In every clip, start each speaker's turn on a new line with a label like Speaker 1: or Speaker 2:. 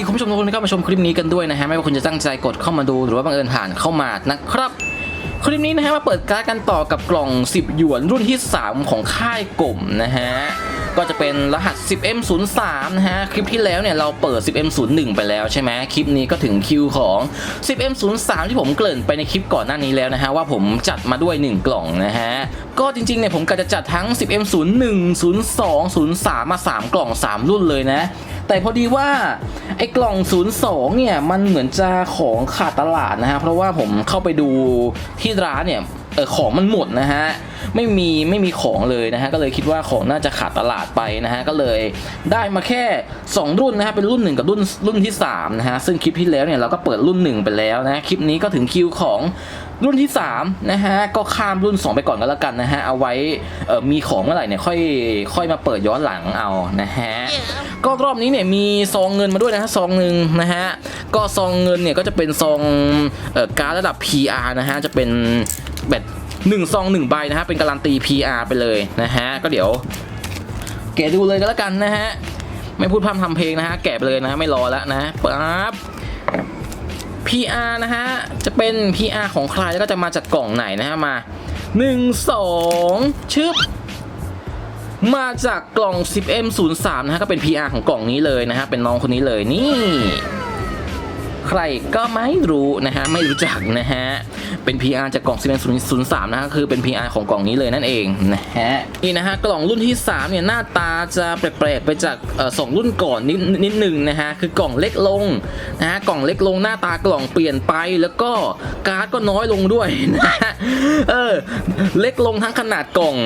Speaker 1: ดีคุณผู้ชมทุกคนที่เข้ามาชมคลิปนี้กันด้วยนะฮะไม่ว่าคุณจะตั้งใจกดเข้ามาดูหรือว่าบังเอิญผ่านเข้ามานะครับคลิปนี้นะฮะมาเปิดการ์ดกันต่อกับกล่อง 10 หยวนรุ่นที่ 3 ของค่ายกลมนะฮะก็จะเป็นรหัส 10M03 นะฮะ คลิปที่แล้วเนี่ยเราเปิด 10M01 ไปแล้วใช่ไหมคลิปนี้ก็ถึงคิวของ 10M03 ที่ผมเกริ่นไปในคลิปก่อนหน้านี้แล้วนะฮะ ว่าผมจัดมาด้วย 1 กล่องนะฮะ ก็จริงๆเนี่ยผมก็จะจัดทั้ง 10M01 02 03 มา 3 กล่อง 3 รุ่นเลยนะ แต่พอดีว่าไอ้กล่อง 02 เนี่ย มันเหมือนจะของขาดตลาดนะฮะ เพราะว่าผมเข้าไปดูที่ร้านเนี่ยเออของมันหมดนะฮะ ไม่มีไม่มีของเลยนะฮะ ก็เลยคิดว่าของน่าจะขาดตลาดไปนะฮะ ก็เลยได้มาแค่ 2 รุ่นนะฮะ เป็นรุ่น 1 กับรุ่นรุ่นที่3นะฮะ ซึ่งคลิปที่แล้วเนี่ยเราก็เปิดรุ่น 1 ไปแล้วนะ คลิปนี้ก็ถึงคิวของ รุ่นที่3นะฮะก็ข้ามรุ่น 2 ไปก่อนก็แล้วกันนะฮะเอาไว้เออมีของเมื่อไหร่เนี่ยค่อยค่อยมาเปิดย้อนหลังเอานะฮะก็รอบนี้เนี่ยมีซองเงินมาด้วยนะฮะซองหนึ่งนะฮะก็ซองเงินเนี่ยก็จะเป็นซองเอ่อการดระดับ PR นะฮะจะเป็นแบบหนึ่งซองหนึ่งใบนะฮะเป็นการันตี PR ไปเลยนะฮะก็เดี๋ยวแกะดูเลยก็แล้วกันนะฮะไม่พูดพร่ำทำเพลงนะฮะแกะไปเลยนะไม่รอแล้วนะปั๊บ PR นะฮะ จะเป็น PR ของใครแล้วก็จะมาจากกล่องไหนนะฮะ มา 1 2 ชึบ มาจากกล่อง 10M03 นะฮะ ก็เป็น PR ของกล่องนี้เลยนะฮะ เป็นน้องคนนี้เลยนี่ ใครก็ไม่รู้นะฮะไม่รู้จักนะฮะเป็น PR จากกล่อง 10M03 นะฮะคือเป็น PR ของกล่องนี้เลยนั่นเองนะฮะนี่นะฮะกล่องรุ่นที่ 3 เนี่ยหน้าตาจะแปลกๆไปจากสองรุ่นก่อนนิดนิดหนึ่งนะฮะคือกล่องเล็กลงนะฮะกล่องเล็กลงหน้าตากล่องเปลี่ยนไปแล้วก็การ์ดก็น้อยลงด้วยนะฮะเออเล็กลงทั้งขนาดกล่อง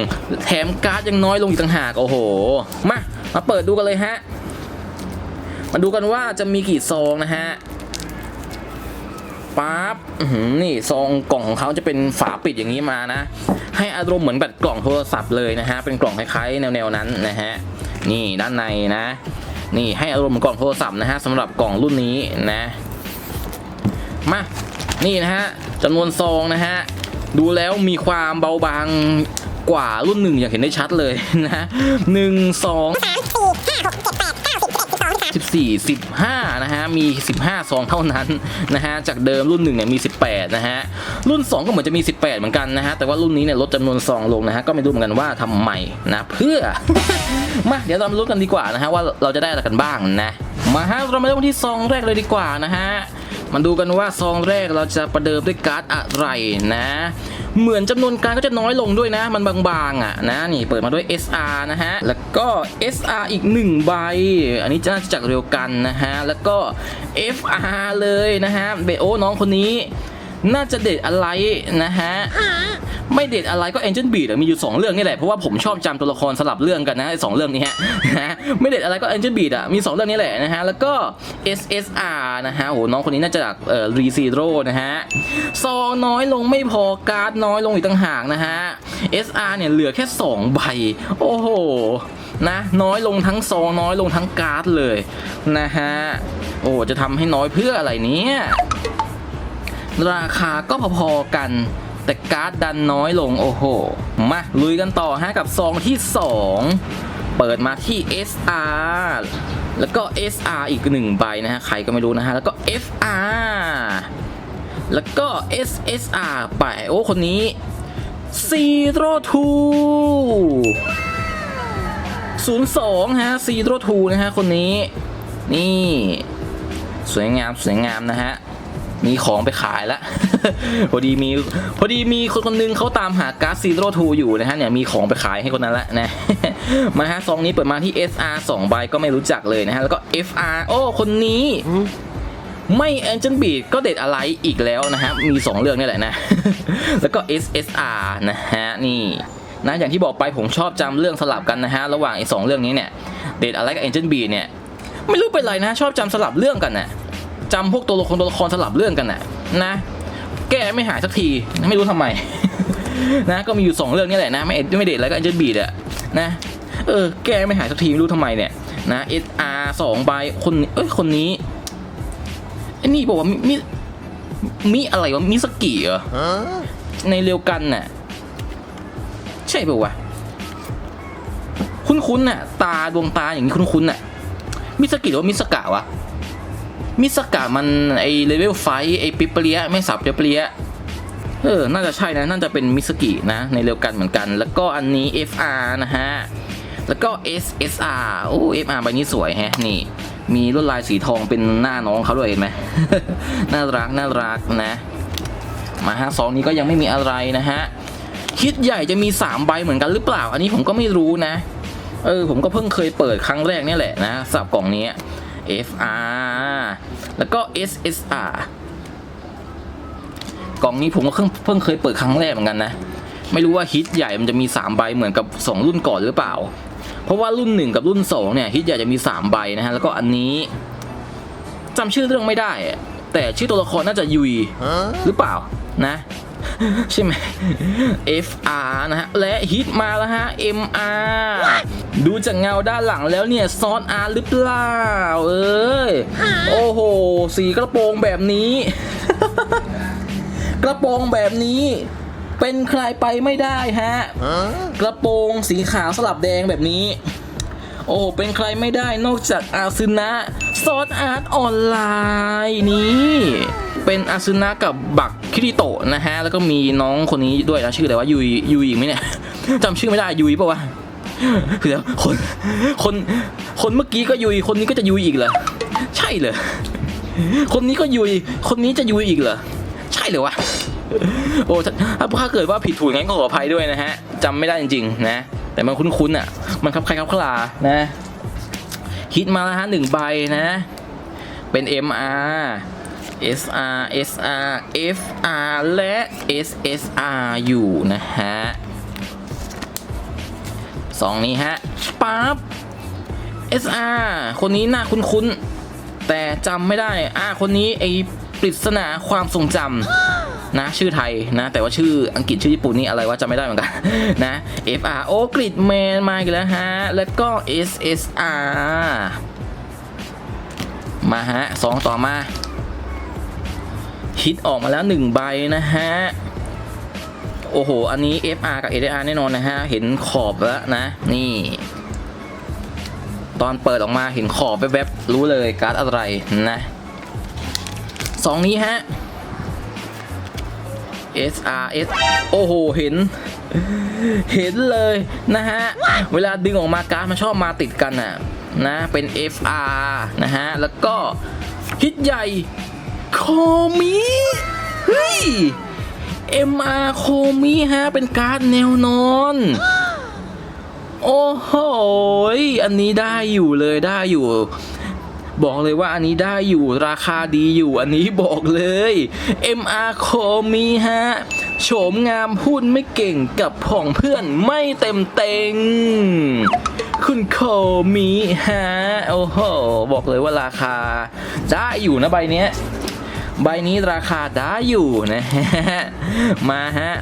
Speaker 1: แถมการ์ดยังน้อยลงอีกต่างหากโอ้โหมามาเปิดดูกันเลยฮะมาดูกันว่าจะมีกี่ซองนะฮะ ปั๊บนี่ซองกล่องของเขาจะเป็นฝาปิดอย่างนี้มานะ ให้อารมณ์เหมือนแบบกล่องโทรศัพท์เลยนะฮะ เป็นกล่องคล้ายๆ แนวๆนั้นนะฮะ นี่ด้านในนะ นี่ให้อารมณ์เหมือนกล่องโทรศัพท์นะฮะสำหรับกล่องรุ่นนี้นะ มา นี่นะฮะจำนวนซองนะฮะ ดูแล้วมีความเบาบางกว่ารุ่นหนึ่งอย่างเห็นได้ชัดเลยนะหนึ่งสอง 14 15นะฮะมี 15 ซองเท่านั้นนะฮะจากเดิมรุ่นหนึ่งเนี่ยมี 18นะฮะรุ่น 2 ก็เหมือนจะมี 18 เหมือนกันนะฮะแต่ว่ารุ่นนี้เนี่ยลดจำนวนซองลงนะฮะก็ไม่รู้เหมือนกันว่าทำไมนะเพื่อมาเดี๋ยวเรามารู้กันดีกว่านะฮะว่าเราจะได้อะไรกันบ้างนะมาฮะเรามาเริ่มที่ซองแรกเลยดีกว่านะฮะ มาดูกันว่าซองแรกเราจะประเดิมด้วยการ์ดอะไรนะ เหมือนจำนวนการก็จะน้อยลงด้วยนะ มันบางๆอะนะนี่เปิดมาด้วย SR นะฮะ แล้วก็ SR อีก 1 ใบ อันนี้จะน่าจะจากเรียวกันนะฮะ แล้วก็ FR เลยนะฮะเบโอน้องคนนี้ น่าจะเด็ดอะไรนะฮะ ไม่เด็ดอะไรก็ Angel Beat อะมีอยู่ 2 เรื่องนี่แหละเพราะว่าผมชอบจำตัวละครสลับเรื่องกันนะสองเรื่องนี้ฮะนะไม่เด็ดอะไรก็ Angel Beat อะมี 2 เรื่องนี้แหละนะฮะแล้วก็ SSR นะฮะโหน้องคนนี้น่าจะจากเอ่อ Re Zero นะฮะซองน้อยลงไม่พอการ์ดน้อยลงอีกต่างหากนะฮะ SR เนี่ยเหลือแค่ 2 ใบ โอ้โหนะน้อยลงทั้งซองน้อยลงทั้งการ์ดเลยนะฮะโอ้จะทำให้น้อยเพื่ออะไรเนี่ยราคาก็พอๆกัน แต่การ์ดดันน้อยลงโอ้โห มาลุยกันต่อฮะกับซองที่ 2 เปิดมาที่ SR แล้วก็ SR อีกหนึ่งใบนะฮะ ใครก็ไม่รู้นะฮะ แล้วก็ FR แล้วก็ SSR ไปโอ้ คนนี้ Zero Two 02ฮะ Zero Two นะฮะ คนนี้ นี่ สวยงาม สวยงามนะฮะ มีของไปขายแล้ว พอดีมีพอดีมีคนคนหนึงเขาตามหาการ์ดซีโร่ทูอยู่นะฮะเนี่ยมีของไปขายให้คนนั้นละนะมาฮะซองนี้เปิดมาที่ SR 2ใบก็ไม่รู้จักเลยนะฮะแล้วก็ FR โอ้คนนี้ไม่ Angel Beat ก็เด็ดอะไรอีกแล้วนะฮะมี 2 เรื่องนี่แหละนะ แล้วก็ SSR นะฮะนี่นะอย่างที่บอกไปผมชอบจำเรื่องสลับกันนะฮะระหว่างไอ้สองเรื่องนี้เนี่ยเด็ดอะไรกับ Angel Beat เนี่ยไม่รู้เป็นไรนะชอบจำสลับเรื่องกันน่ะจำพวกตัวละครตัวละครสลับเรื่องกันน่ะนะ ก้ไม่หายสักทีไม่รู้ทำไม นะก็มีอยู่สองเรื่องนี่แหละนะไม่ไม่เด็ดอะไรก็ Angel Beat อะนะเออแก้ไม่หายสักทีไม่รู้ทำไมเนี่ยนะ SR สองใบคนเอ้ยคนนี้ไอ้นี่บอกว่ามิมิอะไรวะมิสกิเหรอในเรียวกันน่ะใช่ป่าวะคุ้นๆน่ะ ตาดวงตาอย่างนี้คุ้นๆน่ะมิสกิหรือว่ามิสกะวะ มิสกะมันไอเลเวลไฟไอปิปเปรียไม่สับเปรียเออ น่าจะใช่นะ น่าจะเป็นมิสกินะ ในเร็วกันเหมือนกัน แล้วก็อันนี้ FR นะฮะ แล้วก็ SSR โอ้ FR ใบนี้สวยแฮะ นี่ มีลวดลายสีทองเป็นหน้าน้องเขาด้วยเห็นไหม น่ารัก น่ารักนะ มาฮะสองนี้ก็ยังไม่มีอะไรนะฮะ คิดใหญ่จะมี 3 ใบเหมือนกันหรือเปล่า อันนี้ผมก็ไม่รู้นะ เออ ผมก็เพิ่งเคยเปิดครั้งแรกนี่แหละนะสับกล่องนี้ FR แล้วก็ SSR กล่องนี้ผมก็เพิ่งเพิ่งเคยเปิดครั้งแรกเหมือนกันนะ ไม่รู้ว่าฮิตใหญ่มันจะมี 3 ใบเหมือนกับ 2 รุ่นก่อนหรือเปล่า เพราะว่ารุ่น 1 กับรุ่น 2 เนี่ยฮิตใหญ่จะมี 3 ใบนะฮะ แล้วก็อันนี้จำชื่อเรื่องไม่ได้ แต่ชื่อตัวละครน่าจะยุยหรือเปล่านะ ใช่ไหม FR นะฮะ และฮิตมาแล้วฮะ MR ดูจากเงาด้านหลังแล้วเนี่ยซอนอาร์หรือเปล่า เอ้ย โอ้โห สีกระโปรงแบบนี้ กระโปรงแบบนี้เป็นใครไปไม่ได้ฮะ กระโปรงสีขาวสลับแดงแบบนี้ โอ้เป็นใครไม่ได้นอกจากอาซึนะซอสอาร์ตออนไลน์นี่ เป็นอาซึนะกับบักคิริโตะนะฮะ แล้วก็มีน้องคนนี้ด้วยนะชื่ออะไรวะยุยยุยอีกไหมเนี่ยจำชื่อไม่ได้ยุยปะวะเดี๋ยวคนคนคนเมื่อกี้ก็ยุยคนนี้ก็จะยุยอีกเหรอใช่เหรอคนนี้ก็ยุยคนนี้จะยุยอีกเหรอใช่เหรอวะโอ้ถ้าถ้าเกิดว่าผิดถูกงั้นก็ขออภัยด้วยนะฮะจำไม่ได้จริงๆนะ แต่มันคุ้นๆอะ มันครับใครครับคลานะฮิตมาแล้วฮะหนึ่งใบนะ เป็น MR SR SR FR และ SSR อยู่นะฮะสองนี้ฮะปั๊บ SR คนนี้น้าคุ้นๆ แต่จำไม่ได้ อ่า คนนี้ไอปริศนาความทรงจำนะ ชื่อไทยนะ แต่ว่าชื่ออังกฤษชื่อญี่ปุ่นนี่อะไรวะจำไม่ได้เหมือนกัน นะ FR โอกริดแมนมาอีกแล้วฮะ แล้วก็ SSR มาฮะสองต่อมา ฮิตออกมาแล้วหนึ่งใบนะฮะ โอ้โห อันนี้ FR กับ SSR แน่นอนนะฮะ เห็นขอบแล้วนะ นี่ ตอนเปิดออกมาเห็นขอบแวบๆรู้เลยการ์ดอะไรนะสองนี้ฮะ SRS โอ้โห เห็น เห็นเลยนะฮะ เวลาดึงออกมาการ์ดมันชอบมาติดกันอะนะ เป็น FR นะฮะ แล้วก็ฮิตใหญ่ โคมิเฮ้ย MR โคมิฮะ เป็นการ์ดแนวนอน โอ้โห อันนี้ได้อยู่เลยได้อยู่ บอกเลยว่าอันนี้ได้อยู่ราคาดีอยู่อันนี้บอกเลย MR โคมีฮะ โฉมงามพูดไม่เก่งกับผ่องเพื่อนไม่เต็มเต็ง คุณโคมีฮะ โอ้โห บอกเลยว่าราคาได้อยู่นะใบเนี้ย ใบนี้ราคาได้อยู่นะฮะ มาฮะ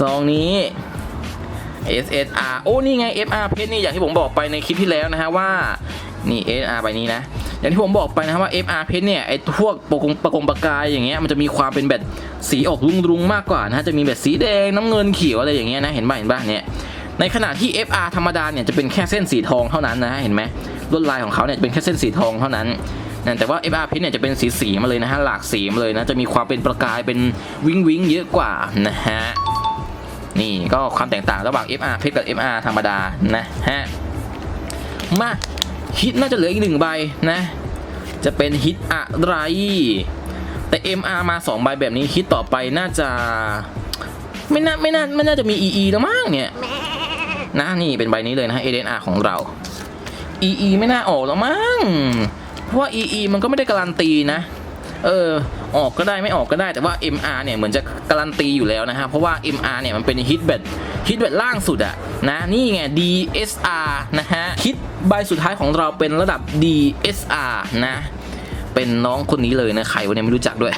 Speaker 1: ซองนี้ SSR โอ้ นี่ไง FR เพชรนี่อย่างที่ผมบอกไปในคลิปที่แล้วนะฮะว่า นี่ SR ใบนี้นะ อย่างที่ผมบอกไปนะว่า FR เพชรเนี่ย ไอ้พวกปกงประกงประกายอย่างเงี้ย มันจะมีความเป็นแบบสีออกรุงๆมากกว่านะฮะจะมีแบบสีแดงน้ำเงินเขียวอะไรอย่างเงี้ยนะ เห็นบ้าเห็นบ้าเนี่ย ในขณะที่ FR ธรรมดาเนี่ยจะเป็นแค่เส้นสีทองเท่านั้นนะ เห็นไหมลวดลายของเขาเนี่ยจะเป็นแค่เส้นสีทองเท่านั้น แต่ว่า FR เพชรเนี่ยจะเป็นสีสีๆมาเลยนะฮะหลากสีมาเลยนะจะมีความเป็นประกายเป็นวิงวิงๆเยอะกว่านะฮะนี่ก็ความแตกต่างระหว่าง FR เพชรกับ MR ธรรมดานะฮะมาฮิตน่าจะเหลืออีกหนึ่งใบนะ จะเป็นฮิตอะไร แต่ MR มา 2 ใบแบบนี้ฮิตต่อไปน่าจะไม่น่าไม่น่าไม่น่าจะมี EE แล้วมั้งเนี่ยนะนี่เป็นใบนี้เลยนะฮะ ADNR ของเรา EE ไม่น่าออกแล้วมั้ง เพราะว่า EE มันก็ไม่ได้การันตีนะ เออ ออกก็ได้ไม่ออกก็ได้แต่ว่า MR เนี่ยเหมือนจะการันตีอยู่แล้วนะฮะ เพราะว่า MR เนี่ยมันเป็นฮิตแบตฮิตแบตล่างสุดอะนะนี่ไง DSR นะฮะฮิตใบสุดท้ายของเราเป็นระดับ DSR นะ เป็นน้องคนนี้เลยนะใครวันนี้ไม่รู้จักด้วย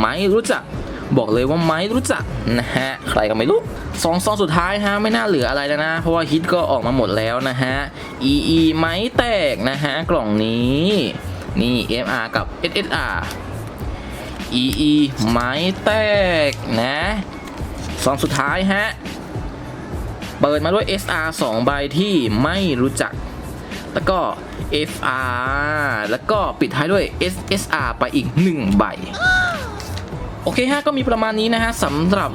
Speaker 1: ไม่รู้จัก บอกเลยว่าไม่รู้จักนะฮะใครก็ไม่รู้สองซองสุดท้ายฮะไม่น่าเหลืออะไรแล้วนะ เพราะว่าฮิตก็ออกมาหมดแล้วนะฮะ EE ไม้แตกนะฮะกล่องนี้นี่ MR กับ SSR EE ไม้แตกนะซองสุดท้ายฮะเปิดมาด้วย SR 2 ใบที่ไม่รู้จัก แล้วก็ FR แล้วก็ปิดท้ายด้วย SSR ไปอีก 1 ใบ โอเคฮะก็มีประมาณนี้นะฮะสำหรับ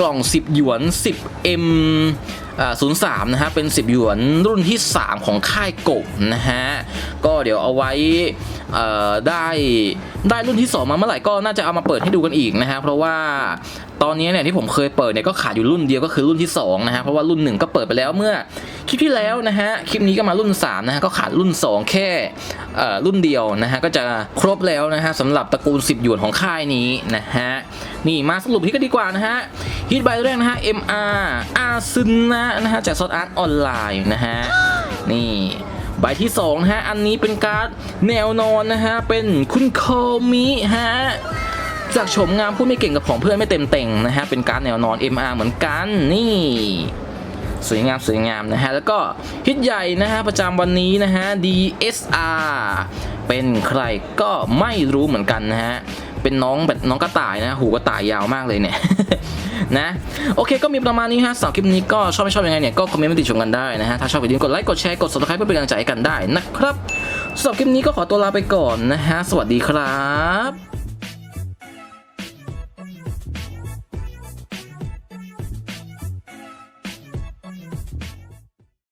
Speaker 1: กล่อง 10 หยวน 10 M 03 นะฮะ เป็น 10 หยวนรุ่นที่ 3 ของค่ายกบนะฮะ ก็เดี๋ยวเอาไว้ได้ได้รุ่นที่ 2 มาเมื่อไหร่ก็น่าจะเอามาเปิดให้ดูกันอีกนะฮะ เพราะว่าตอนนี้เนี่ยที่ผมเคยเปิดเนี่ยก็ขาดอยู่รุ่นเดียวก็คือรุ่นที่ 2 นะฮะ เพราะว่ารุ่น 1 ก็เปิดไปแล้วเมื่อ ลิปที่แล้วนะฮะคลิปนี้ก็มารุ่น3นะฮะก็ขาดรุ่น 2 แค่รุ่นเดียวนะฮะก็จะครบแล้วนะฮะสำหรับตระกูล 10 หยวนของค่ายนี้นะฮะนี่มาสรุปที่กันดีกว่านะฮะฮิตใบแรกนะฮะ MR อาซึนนะนะฮะจากซอดอาร์ตออนไลน์นะฮะนี่ใบที่2นะฮะอันนี้เป็นการ์ดแนวนอนนะฮะเป็นคุณโคมิฮะจากโฉมงามผู้ไม่เก่งกับของเพื่อนไม่เต็มเต่งนะฮะเป็นการ์ดแนวนอน MR เหมือนกันนี่ สวยงามสวยงามนะฮะ แล้วก็ฮิตใหญ่นะฮะ ประจำวันนี้นะฮะ DSR เป็นใครก็ไม่รู้เหมือนกันนะฮะ เป็นน้องแบบน้องกระต่ายนะ หูกระต่ายยาวมากเลยเนี่ยนะโอเคก็มีประมาณนี้ฮะสำหรับคลิปนี้ก็ชอบไม่ชอบยังไงเนี่ย ก็คอมเมนต์มาติชมกันได้นะฮะ ถ้าชอบอย่าลืมกดไลค์กดแชร์กด subscribe เพื่อเป็นกำลังใจให้กันได้นะครับสำหรับคลิปนี้ก็ขอตัวลาไปก่อนนะฮะสวัสดีครับ